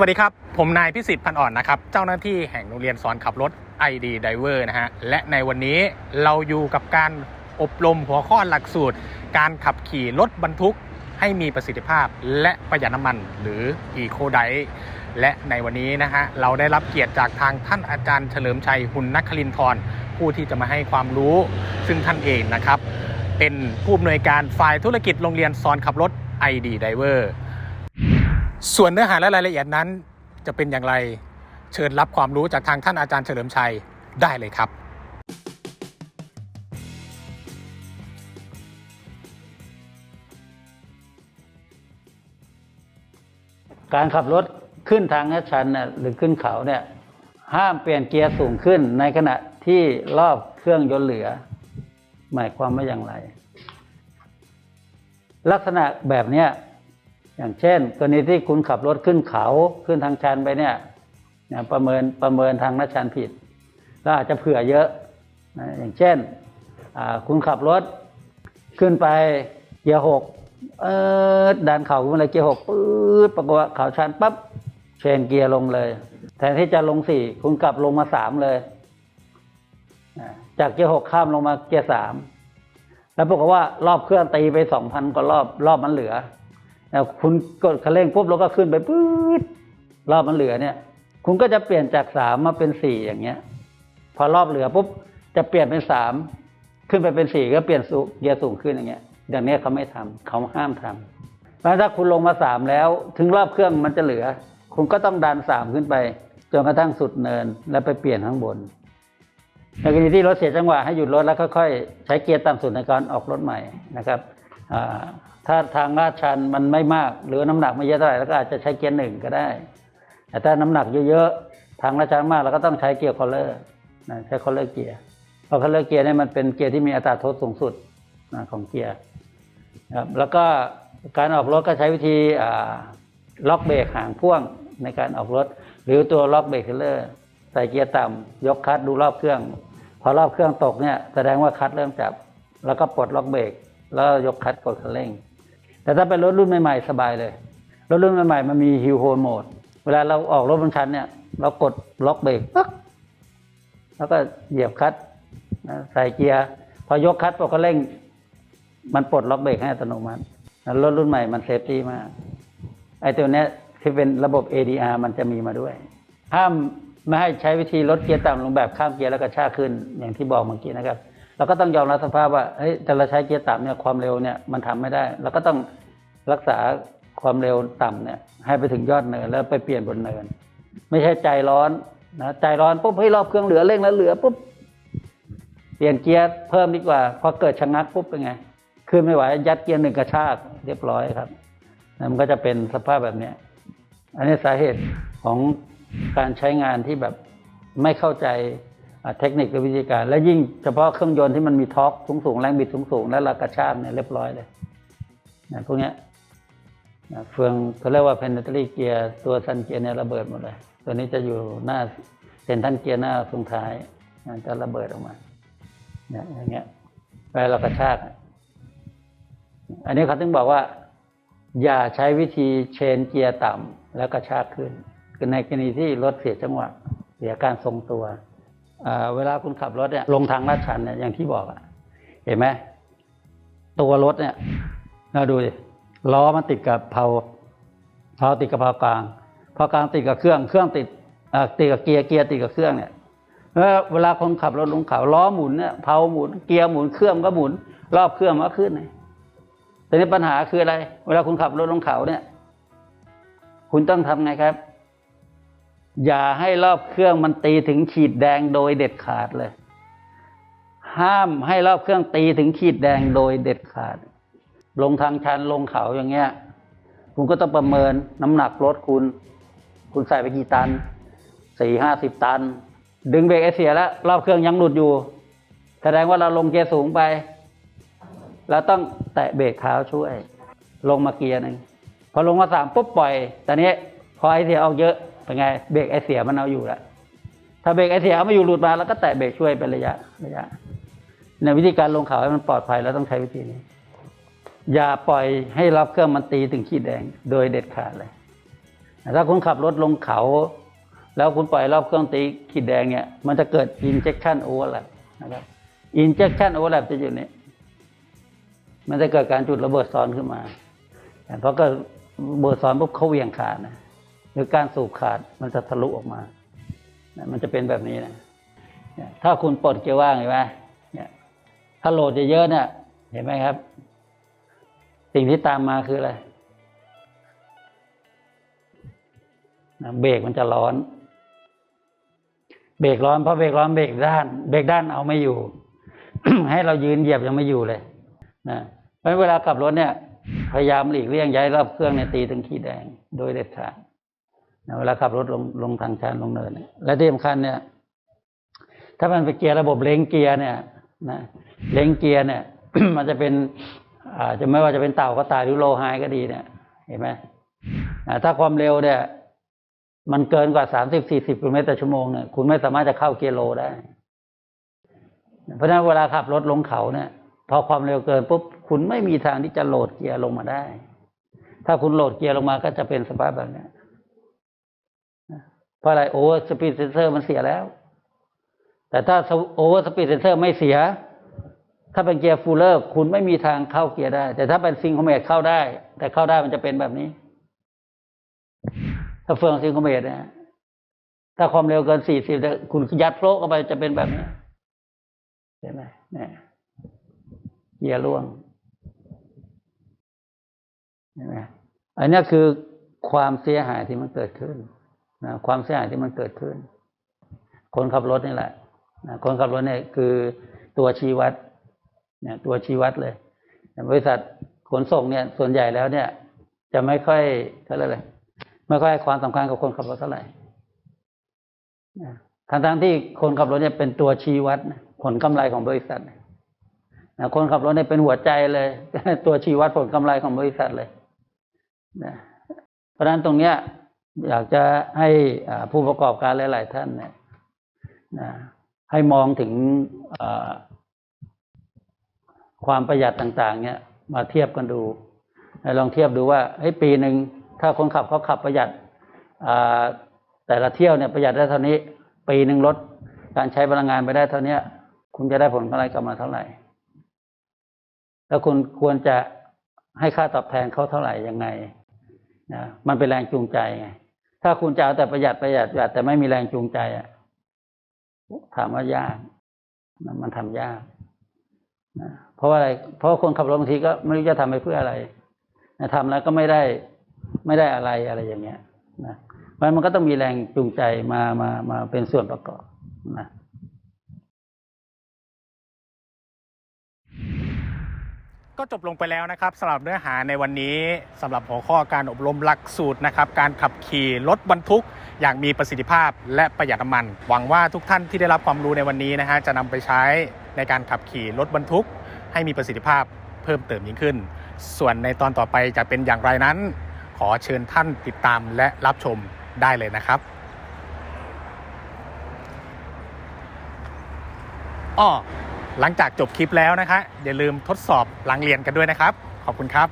วัสดีครับ ผมนายพิสิทธิ์พันอ่อนนะครับ เจ้าหน้าที่แห่งโรงเรียนสอนขับรถ ID Driver นะฮะ และในวันนี้เราอยู่กับการอบรมหัวข้อหลักสูตร การขับขี่รถบรรทุกให้มีประสิทธิภาพและประหยัดน้ำมันหรือ Eco d i และในวันนี้นะฮะ เราได้รับเกียรติจากทางท่านอาจารย์เฉลิมชัยหุนนักคลินทร์ผู้ที่จะมาให้ความรู้ ซึ่งท่านเองนะครับ เป็นผู้อำนวยการฝ่ายธุรกิจโรงเรียนสอนขับรถ ID Driver ส่วนเนื้อหาและรายละเอียดนั้นจะเป็นอย่างไรเชิญรับความรู้จากทางท่านอาจารย์เฉลิมชัยได้เลยครับ การขับรถขึ้นทางชันหรือขึ้นเขาเนี่ยห้ามเปลี่ยนเกียร์สูงขึ้นในขณะที่รอบเครื่องยนต์เหลือ หมายความว่าอย่างไร ลักษณะแบบเนี้ย อย่างเช่น กรณีที่คุณขับรถขึ้นเขาขึ้นทางชันไปเนี่ยประเมินประเมินทางลาดชันผิดก็อาจจะเผื่อเยอะอย่างเช่นคุณขับรถขึ้นไปเกียร์หกเออดันเข่าขึ้นมาเลยเกียร์หกปื๊ดปรากฏว่าเข่าชันปั๊บเชนเกียร์ลงเลยแทนที่จะลงสี่คุณกลับลงมาสามเลย จากเกียร์หกข้ามลงมาเกียร์สามแล้วปรากฏว่ารอบเครื่องตีไปสองพันกว่ารอบรอบมันเหลือ คุณกดคันเร่งปุ๊บแล้วก็ขึ้นไปปื๊ดรอบมันเหลือเนี่ย คุณก็จะเปลี่ยนจากสามมาเป็นสี่อย่างเงี้ย พอรอบเหลือปุ๊บจะเปลี่ยนเป็นสามขึ้นไปเป็นสี่ก็เปลี่ยนสูเกียร์สูงขึ้นอย่างเงี้ยอย่างนี้เขาไม่ทำเขาห้ามทำเพราะถ้าคุณลงมาสามแล้ว ถึงรอบเครื่องมันจะเหลือ คุณก็ต้องดันสามขึ้นไปจนกระทั่งสุดเนินแล้วไปเปลี่ยนข้างบนในกรณีที่รถเสียจังหวะให้หยุดรถแล้วค่อยๆใช้เกียร์ต่ำสุดในการออกรถใหม่นะครับอ่า ถ้าทางลาดชันมันไม่มาก หรือน้ำหนักไม่เยอะเท่าไหร่แล้วก็อาจจะใช้เกียร์หนึ่งก็ได้ แต่ถ้าน้ำหนักเยอะๆทางลาดชันมากเราก็ต้องใช้เกียร์คอลเลอร์นะใช้คอลเลอร์เกียร์เพราะคอลเลอร์เกียร์เนี่ยมันเป็นเกียร์ที่มีอัตราโทษสูงสุดนะของเกียร์ครับแล้วก็การออกรถก็ใช้วิธีล็อกเบรกห่างพ่วงในการออกรถ หรือตัวล็อกเบรกเทเลอร์ใส่เกียร์ต่ำยกคลัตช์ดูรอบเครื่อง พอรอบเครื่องตกเนี่ยแสดงว่าคลัตช์เริ่มจับ แล้วก็ปลดล็อกเบรกแล้วยกคลัตช์กดคันเร่ง แต่ถ้าเป็นรถรุ่นใหม่ๆสบายเลย รถรุ่นใหม่ๆมันมีฮิลโฮนโหมด เวลาเราออกรถบนชั้นเนี่ย เรากดล็อกเบรกแล้วก็เหยียบคัตใส่เกียร์ พอยกคัตช์ปลดคันเร่ง มันปลดล็อกเบรกให้อัตโนมัติรถรุ่นใหม่มันเซฟตี้มาก ไอ้ตัวเนี้ยที่เป็นระบบ ADR มันจะมีมาด้วย ห้ามไม่ให้ใช้วิธีลดเกียร์ต่ำลงแบบข้ามเกียร์แล้วก็ชาขึ้นอย่างที่บอกเมื่อกี้นะครับ เราก็ต้องยอมรับสภาพว่าเฮ้ยแต่เราใช้เกียร์ต่ำเนี่ยความเร็วเนี่ยมันทำไม่ได้เราก็ต้องรักษาความเร็วต่ำเนี่ยให้ไปถึงยอดเนินแล้วไปเปลี่ยนบนเนิน ไม่ใช่ใจร้อนนะใจร้อนปุ๊บเฮ้ยรอบเครื่องเหลือเร่งแล้วเหลือปุ๊บเปลี่ยนเกียร์เพิ่มดีกว่าพอเกิดชะงักปุ๊บเป็นไงขึ้นไม่ไหวยัดเกียร์หนึ่งกระชากเรียบร้อยครับนะมันก็จะเป็นสภาพแบบเนี้ยอันนี้สาเหตุของการใช้งานที่แบบไม่เข้าใจ เทคนิคหรือวิธีการ และยิ่งเฉพาะเครื่องยนต์ที่มันมีทอร์กสูงแรงบิดสูงๆแล้วเรากระชากเนี่ยเรียบร้อยเลยนะพวกเนี้ยนะเฟืองเขาเรียกว่า planetary gear ตัวซันเกียร์เนี่ยระเบิดหมดเลย ตัวนี้จะอยู่หน้าเซนทันเกียร์หน้าตรงท้ายนะจะระเบิดออกมาเนี่ยอย่างเงี้ยเวลาเรากระชากอันนี้เขาถึงบอกว่า อย่าใช้วิธีเชนเกียร์ต่ำแล้วกระชากขึ้นในกรณีที่รถเสียจังหวะเสียการทรงตัว เวลาคุณขับรถเนี่ยลงทางลาดชันเนี่ยอย่างที่บอกอะเห็นไหมตัวรถเนี่ยเราดูดิล้อมันติดกับเพลาเพลาติดกับเพลากลางเพลากลางติดกับเครื่องเครื่องติดติดกับเกียร์เกียร์ติดกับเครื่องเนี่ยแล้วเวลาคนขับรถลงเขาล้อหมุนเนี่ยเพลาหมุนเกียร์หมุนเครื่องก็หมุน รอบเครื่องมันก็ขึ้นไงแต่นี้ปัญหาคืออะไร เวลาคุณขับรถลงเขาเนี่ย คุณต้องทำไงครับ อย่าให้รอบเครื่องมันตีถึงขีดแดงโดยเด็ดขาดเลย ห้ามให้รอบเครื่องตีถึงขีดแดงโดยเด็ดขาด ลงทางชันลงเขาอย่างเงี้ย คุณก็ต้องประเมินน้ำหนักรถคุณ คุณใส่ไปกี่ตันสี่ห้าสิบตัน ดึงเบรกไอเสียแล้วรอบเครื่องยังหลุดอยู่ แสดงว่าเราลงเกียร์สูงไปเราต้องแตะเบรกเท้าช่วย ลงมาเกียร์หนึ่งพอลงมาสามปุ๊บปล่อยตอนนี้พอไอเสียเอาเยอะ เป็นไงเบรกไอเสียมันเอาอยู่แล้วถ้าเบรกไอเสียเอาไม่อยู่หลุดมาแล้วก็แตะเบรกช่วยเป็นระยะระยะในวิธีการลงเขาให้มันปลอดภัยเราต้องใช้วิธีนี้ อย่าปล่อยให้รับเครื่องมันตีถึงขีดแดง โดยเด็ดขาดเลย ถ้าคุณขับรถลงเขา แล้วคุณปล่อยรอบเครื่องตีขีดแดงเนี่ย มันจะเกิด injection overlap นะครับ injection overlap จะอยู่นี่มันจะเกิดการจุดระเบิดซ้อนขึ้นมาเพราะก็ระเบิดซ้อนปุ๊บเขาเหวียงขาดนะ รือการสูบขาดมันจะทะลุออกมา มันจะเป็นแบบนี้นะถ้าคุณปลดเกียร์ว่างเห็นไหมเนี่ยถ้าโหลดเยอะๆเนี่ย เห็นไหมครับ สิ่งที่ตามมาคืออะไรเบรกมันจะร้อน เบรกร้อนเพราะเบรกร้อนเบรกด้าน เบรกด้านเอาไม่อยู่ ให้เรายืนเหยียบยังไม่อยู่เลยนะเพราะฉะนั้นเวลาขับรถเนี่ย พยายามหลีกเลี่ยงย้ายรอบเครื่องเนี่ยตีถึงขีดแดง โดยเด็ดขาด เวลาขับรถลงลงทางชันลงเนินและที่สำคัญเนี่ย ถ้ามันเป็นเกียร์ระบบเล้งเกียร์เนี่ยนะเล้งเกียร์เนี่ย มันจะเป็นอ่าจะไม่ว่าจะเป็นเต่าก็ตายหรือโลไฮก็ดีเนี่ย เห็นไหมถ้าความเร็วเนี่ย มันเกินกว่าสามสิบสี่สิบกิโลเมตรต่อชั่วโมงเนี่ยคุณไม่สามารถจะเข้าเกียร์โลได้ เพราะฉะนั้นเวลาขับรถลงเขาเนี่ยพอความเร็วเกินปุ๊บคุณไม่มีทางที่จะโหลดเกียร์ลงมาได้ ถ้าคุณโหลดเกียร์ลงมาก็จะเป็นสภาพแบบนี้ เพราะอะไรโอเวอร์สปีดเซนเซอร์มันเสียแล้ว แต่ถ้าโอเวอร์สปีดเซนเซอร์ไม่เสีย ถ้าเป็นเกียร์ฟูลเลอร์คุณไม่มีทางเข้าเกียร์ได้ แต่ถ้าเป็นซิงโครเมตเข้าได้ แต่เข้าได้มันจะเป็นแบบนี้ ถ้าเฟืองซิงโครเมตนี่ยถ้าความเร็วเกินสี่สิบคุณยัดโฟลเข้าไปจะเป็นแบบนี้เห็นไหมเนี่ยเกียร์ร่วงเห็นไหมอันนี้คือความเสียหายที่มันเกิดขึ้น นะความเสียหายที่มันเกิดขึ้น คนขับรถนี่แหละนะคนขับรถเนี่ยคือตัวชี้วัดเนี่ยตัวชี้วัดเลย บริษัทขนส่งเนี่ย ส่วนใหญ่แล้วเนี่ย จะไม่ค่อยเขาเรียกอะไรไม่ค่อยให้ความสำคัญกับคนขับรถเท่าไหร่นะทั้งทั้งที่คนขับรถเนี่ยเป็นตัวชี้วัดผลกำไรของบริษัทนะคนขับรถเนี่ยเป็นหัวใจเลย ตัวชี้วัดผลกำไรของบริษัทเลยนะเพราะฉะนั้นตรงเนี้ย อยากจะให้ผู้ประกอบการหลาย ๆ ท่านเนี่ยให้มองถึงความประหยัดต่าง ๆ เนี่ย มาเทียบกันดู ลองเทียบดูว่าเฮ้ปีหนึ่งถ้าคนขับเขาขับประหยัดแต่ละเที่ยวเนี่ยประหยัดได้เท่านี้ ปีหนึ่งลดการใช้พลังงานไปได้เท่านี้คุณจะได้ผลกำไรกลับมาเท่าไหร่ แล้วคุณควรจะให้ค่าตอบแทนเขาเท่าไหร่ยังไงนะมันเป็นแรงจูงใจไง ถ้าคุณจะเอาแต่ประหยัดประหยัดประหยัดแต่ไม่มีแรงจูงใจอะถามว่ายากนมันทำยากนะเพราะว่าอะไรเพราะคนขับรถบางทีก็ไม่รู้จะทำไปเพื่ออะไรนะทำแล้วก็ไม่ได้ไม่ได้อะไรอะไรอย่างเงี้ยนะมันมันก็ต้องมีแรงจูงใจมามามาเป็นส่วนประกอบนะ ก็จบลงไปแล้วนะครับสำหรับเนื้อหาในวันนี้สำหรับหัวข้อการอบรมหลักสูตรนะครับการขับขี่รถบรรทุก อย่างมีประสิทธิภาพและประหยัดน้ำมัน หวังว่าทุกท่านที่ได้รับความรู้ในวันนี้นะฮะจะนำไปใช้ในการขับขี่รถบรรทุก ให้มีประสิทธิภาพเพิ่มเติมยิ่งขึ้น ส่วนในตอนต่อไปจะเป็นอย่างไรนั้น ขอเชิญท่านติดตามและรับชมได้เลยนะครับอ้อ หลังจากจบคลิปแล้วนะคะ อย่าลืมทดสอบหลังเรียนกันด้วยนะครับ ขอบคุณครับ